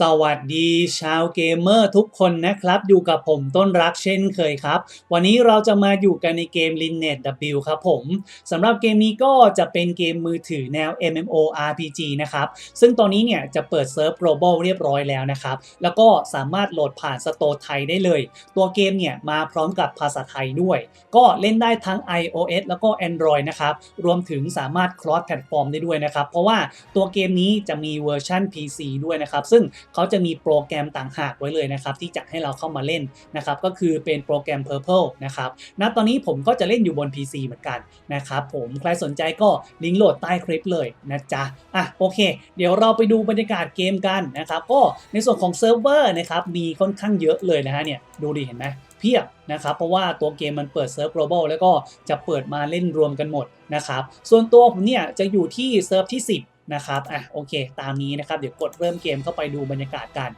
สวัสดีชาวเกมเมอร์ทุกคนนะครับ อยู่กับผมต้นรักเช่นเคยครับ วันนี้เราจะมาอยู่กันในเกม Lineage W ครับผมสำหรับเกมนี้ก็จะเป็นเกมมือถือแนว MMO RPG นะครับ ซึ่งตอนนี้เนี่ยจะเปิดเซิร์ฟ global เรียบร้อยแล้วนะครับ แล้วก็สามารถโหลดผ่านสโตร์ไทยได้เลย ตัวเกมเนี่ยมาพร้อมกับภาษาไทยด้วย ก็เล่นได้ทั้ง iOS แล้วก็ Android นะครับรวมถึงสามารถ cross platform ได้ด้วยนะครับเพราะว่าตัวเกมนี้จะมีเวอร์ชัน PC ด้วยนะครับซึ่งเขาจะมีโปรแกรมต่างหากไว้เลยนะครับที่จะให้เราเข้ามาเล่นนะครับก็คือเป็นโปรแกรม Purple นะครับณตอนนี้ผมก็จะเล่นอยู่บน PC เหมือนกันนะครับผมใครสนใจก็ลิงก์โหลดใต้คลิปเลยนะจ๊ะอะโอเค เดี๋ยวเราไปดูบรรยากาศเกมกันนะครับก็ในส่วนของเซิร์ฟเวอร์นะครับมีค่อนข้างเยอะเลยนะฮะเนี่ยดูดิเห็นไหมเพียบนะครับเพราะว่าตัวเกมมันเปิดเซิร์ฟ global แล้วก็จะเปิดมาเล่นรวมกันหมดนะครับส่วนตัวผมเนี่ยจะอยู่ที่เซิร์ฟที่ 10 นะครับอะโอเค ตามนี้นะครับ เดี๋ยวกดเริ่มเกมเข้าไปดูบรรยากาศกัน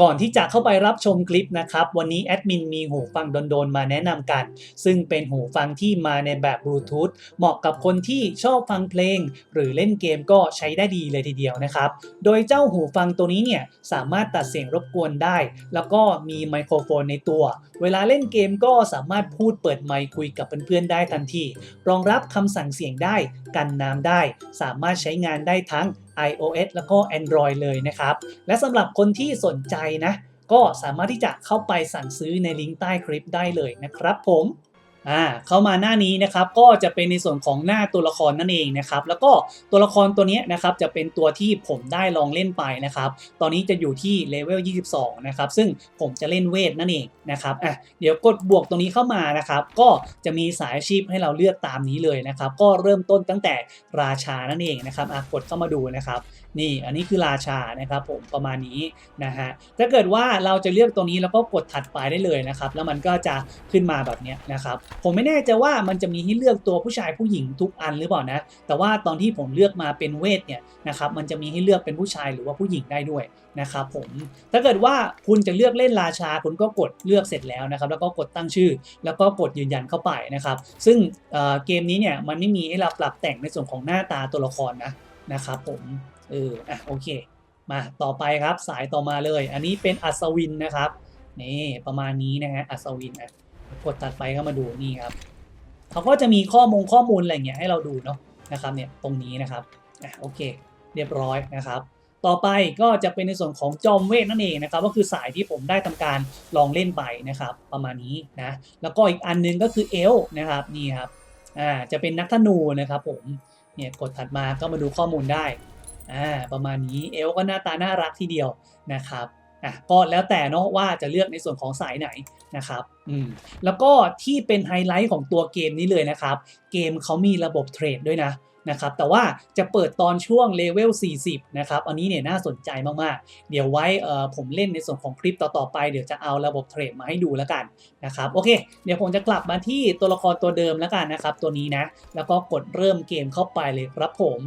ก่อนที่จะเข้าไปรับชมคลิปนะครับ วันนี้แอดมินมีหูฟังโดนๆมาแนะนำกัน ซึ่งเป็นหูฟังที่มาในแบบบลูทูธเหมาะกับคนที่ชอบฟังเพลง หรือเล่นเกมก็ใช้ได้ดีเลยทีเดียวนะครับ โดยเจ้าหูฟังตัวนี้เนี่ยสามารถตัดเสียงรบกวนได้ แล้วก็มีไมโครโฟนในตัว เวลาเล่นเกมก็สามารถพูดเปิดไมค์คุยกับเพื่อนๆได้ทันที รองรับคำสั่งเสียงได้ กันน้ำได้ สามารถใช้งานได้ทั้ง iOS แล้วก็ Android เลยนะครับ และสำหรับคนที่สนใจนะ ก็สามารถที่จะเข้าไปสั่งซื้อในลิงก์ใต้คลิปได้เลยนะครับผม อ่าเข้ามาหน้านี้นะครับก็จะเป็นในส่วนของหน้าตัวละครนั่นเองนะครับแล้วก็ตัวละครตัวนี้นะครับจะเป็นตัวที่ผมได้ลองเล่นไปนะครับตอนนี้จะอยู่ที่เลเวล 22 นะครับซึ่งผมจะเล่นเวทนั่นเองนะครับอะเดี๋ยวกดบวกตรงนี้เข้ามานะครับก็จะมีสายอาชีพให้เราเลือกตามนี้เลยนะครับก็เริ่มต้นตั้งแต่ราชานั่นเองนะครับอะกดเข้ามาดูนะครับนี่อันนี้คือราชานะครับผมประมาณนี้นะฮะถ้าเกิดว่าเราจะเลือกตัวนี้แล้วก็กดถัดไปได้เลยนะครับ แล้วมันก็จะขึ้นมาแบบนี้นะครับ ผมไม่แน่ใจว่ามันจะมีให้เลือกตัวผู้ชายผู้หญิงทุกอันหรือเปล่านะแต่ว่าตอนที่ผมเลือกมาเป็นเวทเนี่ยนะครับมันจะมีให้เลือกเป็นผู้ชายหรือว่าผู้หญิงได้ด้วยนะครับผมถ้าเกิดว่าคุณจะเลือกเล่นราชาคุณก็กดเลือกเสร็จแล้วนะครับแล้วก็กดตั้งชื่อ แล้วก็กดยืนยันเข้าไปนะครับ ซึ่งเเกมนี้เนี่ยมันไม่มีให้เราปรับแต่งในส่วนของหน้าตาตัวละครนะ นะครับผมเอออะโอเค มาต่อไปครับสายต่อมาเลย อันนี้เป็นอัศวินนะครับนี่ประมาณนี้นะฮะอัศวินอะกดตัดไปเข้ามาดูนี่ครับเขาก็จะมีข้อมูลข้อมูลอะไรเงี้ยให้เราดูเนาะนะครับเนี่ยตรงนี้นะครับอะโอเค เรียบร้อยนะครับต่อไปก็จะเป็นในส่วนของจอมเวทนั่นเองนะครับก็คือสายที่ผมได้ทำการลองเล่นไปนะครับ ประมาณนี้นะแล้วก็อีกอันนึงก็คือเอลนะครับนี่ครับอ่าจะเป็นนักธนูนะครับผม เนี่ยกดถัดมาก็มาดูข้อมูลได้อ่าประมาณนี้เอลก็หน้าตาน่ารักทีเดียวนะครับอะก็แล้วแต่เนาะว่าจะเลือกในส่วนของสายไหน นะครับอืมแล้วก็ที่เป็นไฮไลท์ของตัวเกมนี้เลยนะครับ เกมเขามีระบบเทรดด้วยนะนะครับแต่ว่าจะเปิดตอนช่วงเลเวล 40 นะครับ อันนี้เนี่ยน่าสนใจมาก ๆ เดี๋ยวไว้เอ่อผมเล่นในส่วนของคลิปต่อ ๆ ไป เดี๋ยวจะเอาระบบเทรดมาให้ดูแล้วกันนะครับ โอเค เดี๋ยวผมจะกลับมาที่ตัวละครตัวเดิมแล้วกันนะครับ ตัวนี้นะ แล้วก็กดเริ่มเกมเข้าไปเลยครับผม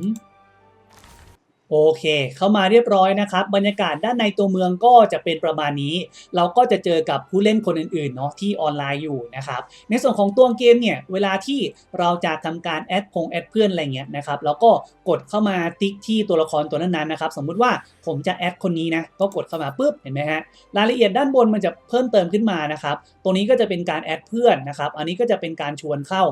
โอเค เข้ามาเรียบร้อยนะครับ บรรยากาศด้านในตัวเมืองก็จะเป็นประมาณนี้ เราก็จะเจอกับผู้เล่นคนอื่นๆเนาะที่ออนไลน์อยู่นะครับในส่วนของตัวเกมเนี่ยเวลาที่เราจะทำการแอดพงแอดเพื่อนอะไรเงี้ยนะครับแล้วก็กดเข้ามาติ๊กที่ตัวละครตัวนั้นๆนะครับสมมุติว่าผมจะแอดคนนี้นะก็กดเข้ามาปุ๊บเห็นไหมฮะรายละเอียดด้านบนมันจะเพิ่มเติมขึ้นมานะครับตรงนี้ก็จะเป็นการแอดเพื่อนนะครับอันนี้ก็จะเป็นการชวนเข้า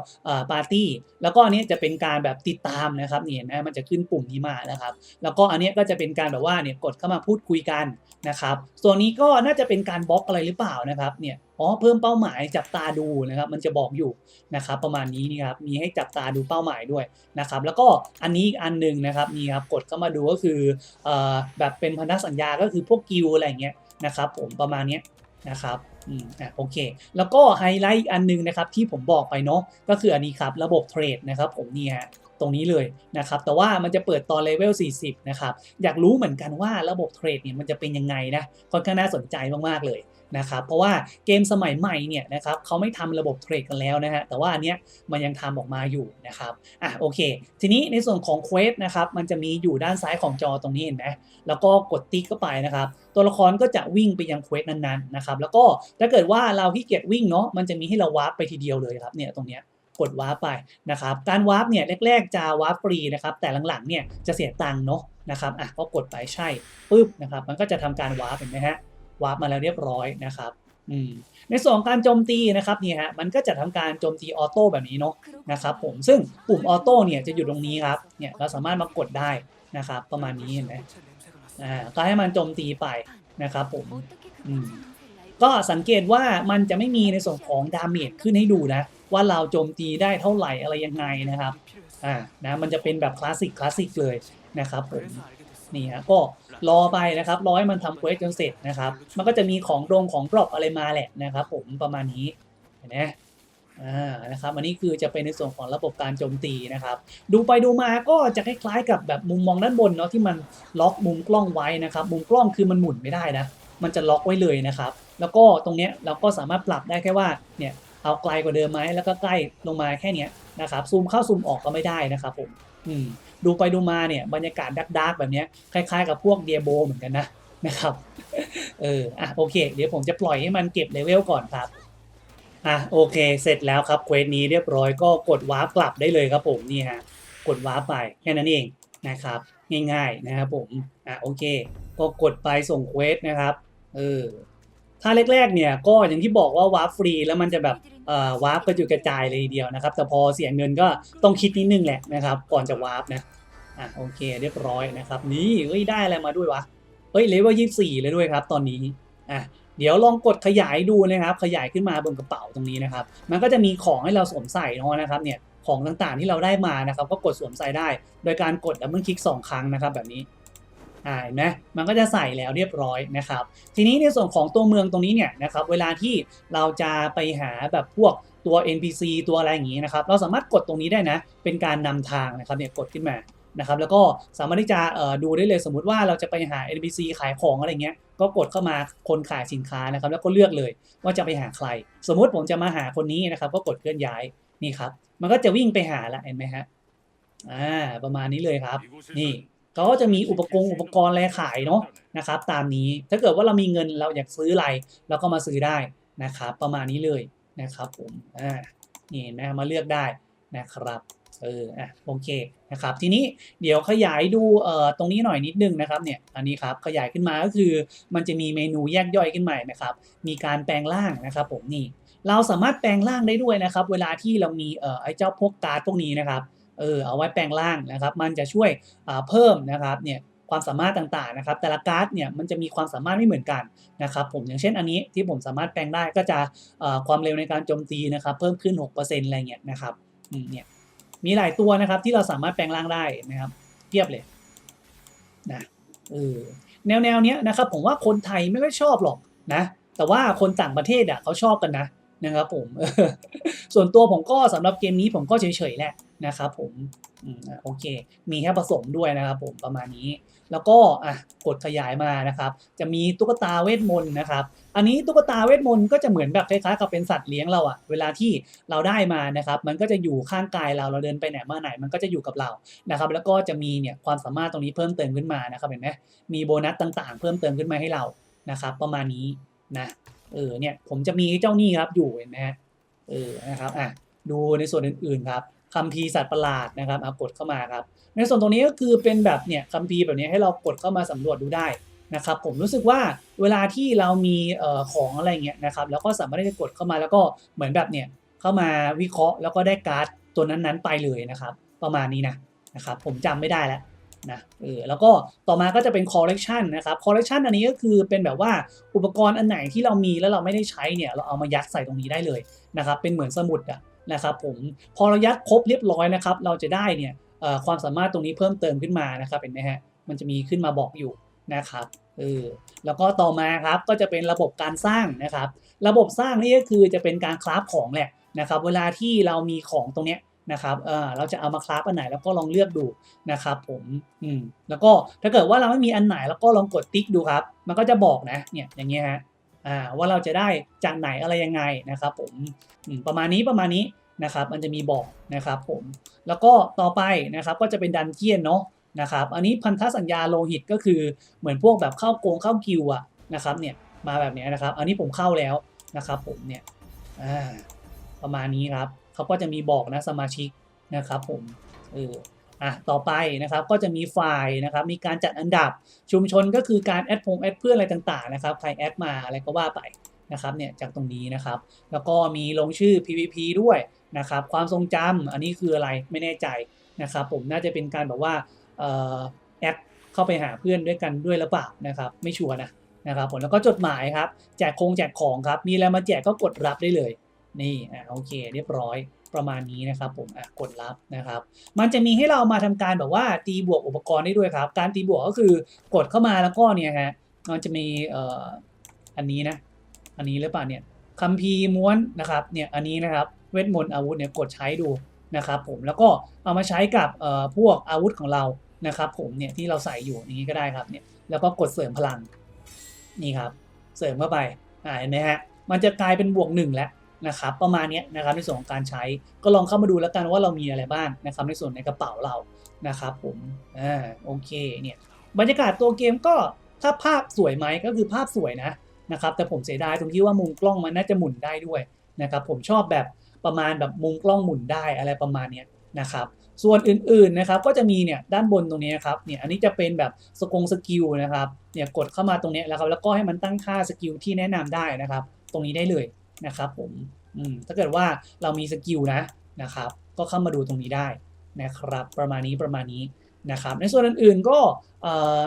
ปาร์ตี้แล้วก็อันนี้จะเป็นการแบบติดตามนะครับนี่เห็นไหมมันจะขึ้นปุ่มนี้มานะครับแล้วแล้วก็อันนี้ก็จะเป็นการแบบว่าเนี่ยกดเข้ามาพูดคุยกันนะครับส่วนนี้ก็น่าจะเป็นการบล็อกอะไรหรือเปล่านะครับเนี่ยอ๋อเพิ่มเป้าหมายจับตาดูนะครับมันจะบอกอยู่นะครับประมาณนี้นี่ครับมีให้จับตาดูเป้าหมายด้วยนะครับแล้วก็อันนี้อีกอันหนึ่งนะครับนี่ครับกดเข้ามาดูก็คือเอ่อแบบเป็นพันธสัญญาก็คือพวกกิลอะไรเงี้ยนะครับผมประมาณนี้นะครับอืมอะโอเค แล้วก็ไฮไลท์อีกอันหนึงนะครับที่ผมบอกไปเนาะก็คืออันนี้ครับระบบเทรดนะครับผมเนี่ย ตรงนี้เลยนะครับแต่ว่ามันจะเปิดตอนเลเวล 40 นะครับ อยากรู้เหมือนกันว่าระบบเทรดเนี่ยมันจะเป็นยังไงนะค่อนข้างน่าสนใจมากๆเลยนะครับเพราะว่าเกมสมัยใหม่เนี่ยนะครับเขาไม่ทำระบบเทรดกันแล้วนะฮะแต่ว่าอันเนี้ยมันยังทำออกมาอยู่นะครับอะโอเค ทีนี้ในส่วนของเควสนะครับมันจะมีอยู่ด้านซ้ายของจอตรงนี้เห็นไหมแล้วก็กดติ๊กเข้าไปนะครับ ตัวละครก็จะวิ่งไปยังเควสนั้นๆนะครับแล้วก็ถ้าเกิดว่าเราขี้เกียจวิ่งเนาะมันจะมีให้เราวาร์ปไปทีเดียวเลยครับเนี่ยตรงเนี้ย กดวาร์ปไปนะครับการวาร์ปเนี่ยแรกๆจะวาร์ปฟรีนะครับแต่หลังๆเนี่ยจะเสียตังค์เนาะนะครับอะก็กดไปใช่ปุ๊บนะครับมันก็จะทำการวาร์ปเห็นไหมฮะวาร์ปมาแล้วเรียบร้อยนะครับอืมในส่วนของการโจมตีนะครับนี่ฮะมันก็จะทำการโจมตีออโต้แบบนี้เนาะนะครับผมซึ่งปุ่มออโต้เนี่ยจะอยู่ตรงนี้ครับเนี่ยเราสามารถมากดได้นะครับประมาณนี้เห็นไหมอ่าก็ให้มันโจมตีไปนะครับผมอืมก็สังเกตว่ามันจะไม่มีในส่วนของดาเมจขึ้นให้ดูนะ ว่าเราโจมตีได้เท่าไหร่อะไรยังไงนะครับอ่านะมันจะเป็นแบบคลาสสิกคลาสสิกเลยนะครับผมนี่ฮะก็รอไปนะครับรอให้มันทำเควสจนเสร็จนะครับมันก็จะมีของดงของดรอปอะไรมาแหละนะครับ ผมประมาณนี้เห็นไหมอ่านะครับอันนี้คือจะเป็นในส่วนของระบบการโจมตีนะครับ ดูไปดูมาก็จะคล้ายๆกับแบบมุมมองด้านบนเนาะที่มันล็อกมุมกล้องไว้นะครับ มุมกล้องคือมันหมุนไม่ได้นะมันจะล็อกไว้เลยนะครับ แล้วก็ตรงเนี้ยเราก็สามารถปรับได้แค่ว่าเนี่ย เอาไกลกว่าเดิมไหมแล้วก็ใกล้ลงมาแค่เนี้ยนะครับซูมเข้าซูมออกก็ไม่ได้นะครับผมอืมดูไปดูมาเนี่ยบรรยากาศดักๆแบบเนี้ยคล้ายๆกับพวกเดียโบเหมือนกันนะนะครับเอออะโอเค เดี๋ยวผมจะปล่อยให้มันเก็บเลเวลก่อนครับอะโอเค เสร็จแล้วครับเควสนี้เรียบร้อยก็กดวาร์ปกลับได้เลยครับผมนี่ฮะกดวาร์ปไปแค่นั้นเองนะครับง่ายๆนะครับผมอะโอเค ก็กดไปส่งเควสนะครับเออ ถ้าแรกๆเนี่ยก็อย่างที่บอกว่าวาร์ปฟรีแล้วมันจะแบบเอ่อวาร์ปกระจุยกระจายเลยทีเดียวนะครับ แต่พอเสียเงินก็ต้องคิดนิดนึงแหละนะครับ ก่อนจะวาร์ปนะอะโอเคเรียบร้อยนะครับนี่เอ้ยได้อะไรมาด้วยวะเอ้ยเลเวลยี่สี่เลยด้วยครับ ตอนนี้อะเดี๋ยวลองกดขยายดูนะครับ ขยายขึ้นมาบนกระเป๋าตรงนี้นะครับ มันก็จะมีของให้เราสวมใส่เนาะนะครับเนี่ยของต่างๆที่เราได้มานะครับ ก็กดสวมใส่ได้ โดยการกดดับเบิลคลิกสองครั้งนะครับแบบนี้ อ่าเห็นไหมมันก็จะใส่แล้วเรียบร้อยนะครับ ทีนี้ในส่วนของตัวเมืองตรงนี้เนี่ยนะครับ เวลาที่เราจะไปหาแบบพวกตัว NPC ตัวอะไรอย่างงี้นะครับ เราสามารถกดตรงนี้ได้นะ เป็นการนำทางนะครับเนี่ยกดขึ้นมานะครับ แล้วก็สามารถที่จะเอ่อดูได้เลยสมมุติว่าเราจะไปหา NPC ขายของอะไรเงี้ย ก็กดเข้ามาคนขายสินค้านะครับ แล้วก็เลือกเลยว่าจะไปหาใคร สมมุติผมจะมาหาคนนี้นะครับ ก็กดเคลื่อนย้ายนี่ครับ มันก็จะวิ่งไปหาละเห็นไหมฮะ อ่า ประมาณนี้เลยครับ นี่ เขาก็จะมีอุปกรณ์อุปกรณ์อะไรขายเนาะนะครับ ตามนี้ถ้าเกิดว่าเรามีเงินเราอยากซื้ออะไรเราก็มาซื้อได้นะครับ ประมาณนี้เลยนะครับผมอ่านี่นไหมาเลือกได้นะครับเอออะโอเคนะครับทีนี้เดี๋ยวขยายดูเอ่อตรงนี้หน่อยนิดนึงนะครับเนี่ยอันนี้ครับขยายขึ้นมาก็คือมันจะมีเมนูแยกย่อยขึ้นมานะครับมีการแปลงร่างนะครับผมนี่เราสามารถแปลงร่างได้ด้วยนะครับ เวลาที่เรามีเอ่อไอ้เจ้าพวกการ์ดพวกนี้นะครับ เออเอาไว้แปลงร่างนะครับ มันจะช่วยเพิ่มนะครับเนี่ยความสามารถต่างๆนะครับ แต่ละการ์ดเนี่ยมันจะมีความสามารถไม่เหมือนกันนะครับ ผมอย่างเช่นอันนี้ที่ผมสามารถแปลงได้ก็จะความเร็วในการโจมตีนะครับ เพิ่มขึ้น 6%อะไรเงี้ยนะครับเนี่ยมีหลายตัวนะครับที่เราสามารถแปลงร่างได้นะครับเทียบเลยนะเออแนวแนวเนี้ยนะครับ ผมว่าคนไทยไม่ค่อยชอบหรอกนะ แต่ว่าคนต่างประเทศอะเขาชอบกันนะนะครับผมส่วนตัวผมก็สำหรับเกมนี้ผมก็เฉยๆแหละ นะครับผมอโอเค มีแค่ผสมด้วยนะครับผมประมาณนี้ แล้วก็อะกดขยายมานะครับ จะมีตุ๊กตาเวทมนต์นะครับ อันนี้ตุ๊กตาเวทมนต์ก็จะเหมือนแบบคล้ายๆกับเป็นสัตว์เลี้ยงเราอะเวลาที่เราได้มานะครับ มันก็จะอยู่ข้างกายเราเราเดินไปไหนมาไหน มันก็จะอยู่กับเรานะครับ แล้วก็จะมีเนี่ยความสามารถตรงนี้เพิ่มเติมขึ้นมานะครับเห็นไหมมีโบนัสต่างๆ เพิ่มเติมขึ้นมาให้เรานะครับ ประมาณนี้นะเออเนี่ยผมจะมีเจ้านี่ครับอยู่เห็นไหมฮะเออนะครับอะดูในส่วนอื่นๆครับ คัมภีร์สัตว์ประหลาดนะครับเอากดเข้ามาครับ ในส่วนตรงนี้ก็คือเป็นแบบเนี่ยคัมภีร์แบบนี้ให้เรากดเข้ามาสำรวจดูได้นะครับผมรู้สึกว่าเวลาที่เรามีออของอะไรเงี้ยนะครับแล้วก็สามารถที่จะกดเข้ามาแล้วก็เหมือนแบบเนี่ยเข้ามาวิเคราะห์แล้วก็ได้การ์ดตัวนั้นๆไปเลยนะครับ ประมาณนี้นะนะครับผมจำไม่ได้แล้ว นะเออแล้วก็ต่อมาก็จะเป็นคอลเลกชันนะครับคอลเลกชันอันนี้ก็คือเป็นแบบว่าอุปกรณ์อันไหนที่เรามีแล้วเราไม่ได้ใช้เนี่ยเราเอามายัดใส่ตรงนี้ได้เลยนะครับเป็นเหมือนสมุดอะนะครับผมพอเรายัดครบเรียบร้อยนะครับเราจะได้เนี่ยความสามารถตรงนี้เพิ่มเติมขึ้นมานะครับเห็นไหมฮะมันจะมีขึ้นมาบอกอยู่นะครับเออแล้วก็ต่อมาครับก็จะเป็นระบบการสร้างนะครับ ระบบสร้างนี่ก็คือจะเป็นการคราฟของแหละนะครับ เวลาที่เรามีของตรงเนี้ย นะครับเออเราจะเอามาคราฟอันไหนแล้วก็ลองเลือกดูนะครับผมอืมแล้วก็ถ้าเกิดว่าเราไม่มีอันไหนแล้วก็ลองกดติ๊กดูครับ มันก็จะบอกนะเนี่ยอย่างเงี้ยฮะอ่าว่าเราจะได้จากไหนอะไรยังไงนะครับผมอืมประมาณนี้ประมาณนี้นะครับมันจะมีบอกนะครับผมแล้วก็ต่อไปนะครับก็จะเป็นดันเจียนเนาะนะครับอันนี้พันธสัญญาโลหิตก็คือเหมือนพวกแบบเข้าโกงเข้ากิวอะนะครับเนี่ยมาแบบนี้นะครับ อันนี้ผมเข้าแล้วนะครับผมเนี่ยประมาณนี้ครับ เขาก็จะมีบอกนะสมาชิกนะครับผมเอออะต่อไปนะครับก็จะมีไฟล์นะครับมีการจัดอันดับชุมชนก็คือการแอดพงแอดเพื่อนอะไรต่างๆนะครับใครแอดมาอะไรก็ว่าไปนะครับเนี่ยจากตรงนี้นะครับ แล้วก็มีลงชื่อ PVP ด้วยนะครับความทรงจำอันนี้คืออะไรไม่แน่ใจนะครับผมน่าจะเป็นการแบบว่าออแอดเข้าไปหาเพื่อนด้วยกันด้วยหรือเปล่านะครับไม่ชัวร์นะนะครับผมแล้วก็จดหมายครับแจกคงแจกของครับมีอะไรมาแจกก็กดรับได้เลย นี่อะโอเค เรียบร้อยประมาณนี้นะครับผมอะกดรับนะครับ มันจะมีให้เรามาทำการแบบว่าตีบวกอุปกรณ์ได้ด้วยครับ การตีบวกก็คือกดเข้ามาแล้วก็เนี่ยฮะมันจะมีเอ่ออันนี้นะ อันนี้หรือเปล่าเนี่ยคัมภีร์ม้วนนะครับเนี่ยอันนี้นะครับเวทมนต์อาวุธเนี่ยกดใช้ดูนะครับผมแล้วก็เอามาใช้กับเอ่อพวกอาวุธของเรานะครับผมเนี่ยที่เราใส่อยู่อย่างนี้ก็ได้ครับเนี่ยแล้วก็กดเสริมพลังนี่ครับ เสริมเข้าไปอ่าเห็นไหมฮะมันจะกลายเป็นบวกหนึ่งแล้ว นะครับประมาณนี้นะครับในส่วนของการใช้ก็ลองเข้ามาดูแล้วกันว่าเรามีอะไรบ้างนะครับในส่วนในกระเป๋าเรานะครับผมอ่าโอเคเนี่ยบรรยากาศตัวเกมก็ถ้าภาพสวยไหมก็คือภาพสวยนะนะครับแต่ผมเสียดายตรงที่ว่ามุมกล้องมันน่าจะหมุนได้ด้วยนะครับผมชอบแบบประมาณแบบมุมกล้องหมุนได้อะไรประมาณนี้นะครับส่วนอื่นๆนะครับก็จะมีเนี่ยด้านบนตรงนี้นะครับเนี่ยอันนี้จะเป็นแบบสกงสกิลนะครับเนี่ยกดเข้ามาตรงนี้แล้วครับแล้วก็ให้มันตั้งค่าสกิลที่แนะนำได้นะครับ ตรงนี้ได้เลย นะครับผมถ้าเกิดว่าเรามีสกิลนะนะครับ ก็เข้ามาดูตรงนี้ได้นะครับ ประมาณนี้ประมาณนี้นะครับ ในส่วนอื่นๆก็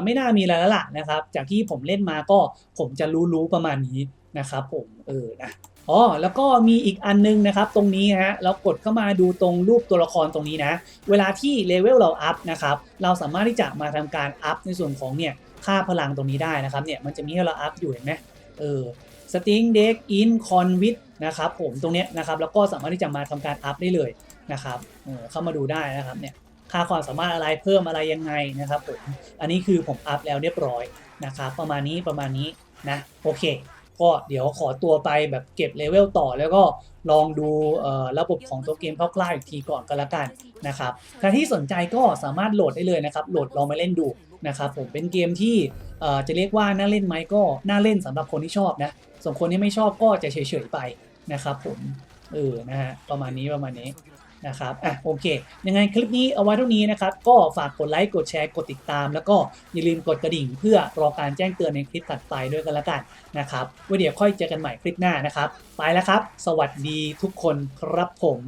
ไม่น่ามีอะไรแล้วล่ะนะครับ จากที่ผมเล่นมาก็ผมจะรู้ๆประมาณนี้นะครับผมเออนะอ๋อแล้วก็มีอีกอันนึงนะครับ ตรงนี้ฮะเรากดเข้ามาดูตรงรูปตัวละครตรงนี้นะ เวลาที่เลเวลเราอัพนะครับ เราสามารถที่จะมาทำการอัพในส่วนของเนี่ยค่าพลังตรงนี้ได้นะครับเนี่ยมันจะมีให้เราอัพอยู่เห็นไหมเออ สติงเด็กอินคอนวิดนะครับผมตรงนี้นะครับแล้วก็สามารถที่จะมาทำการอัพได้เลยนะครับเข้ามาดูได้นะครับเนี่ยค่าความสามารถอะไรเพิ่มอะไรยังไงนะครับผมอันนี้คือผมอัพแล้วเรียบร้อยนะครับประมาณนี้ประมาณนี้นะโอเค ก็เดี๋ยวขอตัวไปแบบเก็บเลเวลต่อแล้วก็ลองดูระบบของตัวเกมคร่าวๆอีกทีก่อนก็แล้วกันนะครับใครที่สนใจก็สามารถโหลดได้เลยนะครับโหลดลองมาเล่นดู นะครับผมเป็นเกมที่จะเรียกว่าน่าเล่นไหมก็น่าเล่นสำหรับคนที่ชอบนะส่วนคนที่ไม่ชอบก็จะเฉยๆไปนะครับผมเออนะฮะประมาณนี้ประมาณนี้นะครับอะโอเค ยังไงคลิปนี้เอาไว้เท่านี้นะครับ ก็ฝากกดไลค์ กดแชร์ กดติดตาม แล้วก็อย่าลืมกดกระดิ่ง เพื่อรอการแจ้งเตือนในคลิปถัดไปด้วยกันละกันนะครับไว้เดี๋ยวค่อยเจอกันใหม่คลิปหน้านะครับ ไปแล้วครับ สวัสดีทุกคนครับผม